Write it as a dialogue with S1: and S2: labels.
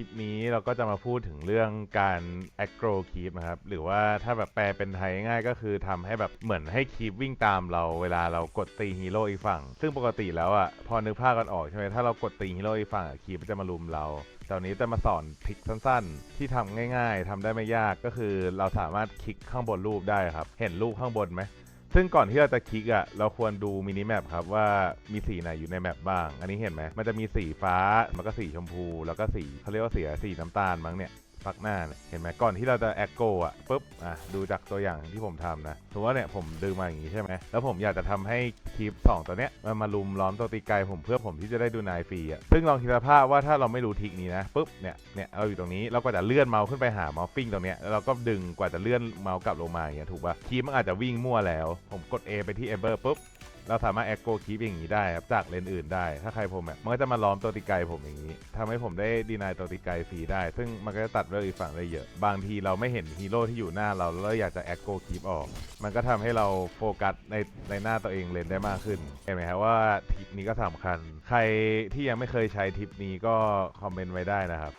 S1: ลิปนี้เราก็จะมาพูดถึงเรื่องการ aggro keep นะครับ หรือว่าถ้าแบบแปลเป็นไทยง่ายก็คือทำให้แบบเหมือนให้คีปวิ่งตามเราเวลาเรากดตีฮีโร่อีกฝั่ง ซึ่งปกติแล้วอะพอนึกภาพกันออกใช่ไหมถ้าเรากดตีฮีโร่อีกฝั่งคีปมันจะมาลุมเราตอนนี้จะมาสอนทริคสั้นๆ ที่ทำง่าย ๆทำได้ไม่ยากก็คือเราสามารถคลิกข้างบนรูปได้ครับ เห็นรูปข้างบนไหม ซึ่งก่อนที่เราจะคลิกอะเราควรดูมินิแมปครับว่ามีสีไหนอยู่ในแมปบ้าง อันนี้เห็นไหมมันจะมีสีฟ้า มันก็สีชมพู แล้วก็สีเขาเรียกว่าสีสีน้ำตาลมั้งเนี่ย ปักหน้าเนี่ยเห็นไหมก่อนที่เราจะแอคโกอะปุ๊บอะดูจากตัวอย่างที่ผมทำนะถือว่าเนี่ยผมดึงมาอย่างนี้ใช่ไหมแล้วผมอยากจะทำให้คลิปสองตัวเนี้ยมันมาลุมล้อมตัวตีไกลผมเพื่อผมที่จะได้ดูนายฟรีอะซึ่งลองคิดสภาพว่าถ้าเราไม่รู้ทิกนี้นะปุ๊บเนี่ยเนี่ยเราอยู่ตรงนี้เราก็จะเลื่อนเมาส์ขึ้นไปหาเมาส์ปิ้งตรงเนี้ยแล้วเราก็ดึงกว่าจะเลื่อนเมาส์กลับลงมาอย่างเงี้ยถูกป่ะคลิปมันอาจจะวิ่งมั่วแล้ว ผมกด A ไปที่ Ember ปุ๊บ เราสามารถแอคโกคีปอย่างนี้ได้ครับจากเลนอื่นได้ ถ้าใครผมแบบมันก็จะมาล้อมตัวตีไกลผมอย่างนี้ทำให้ผมได้ดีนายตัวตีไกลฟรีได้ ซึ่งมันก็จะตัดเรื่องอีกฝั่งได้เยอะ บางทีเราไม่เห็นฮีโร่ที่อยู่หน้าเราแล้วเราอยากจะแอคโกคีปออก มันก็ทำให้เราโฟกัสในในหน้าตัวเองเลนได้มากขึ้นเห็นไหมครับว่าทิปนี้ก็สำคัญ ใครที่ยังไม่เคยใช้ทิปนี้ก็คอมเมนต์ไว้ได้นะครับ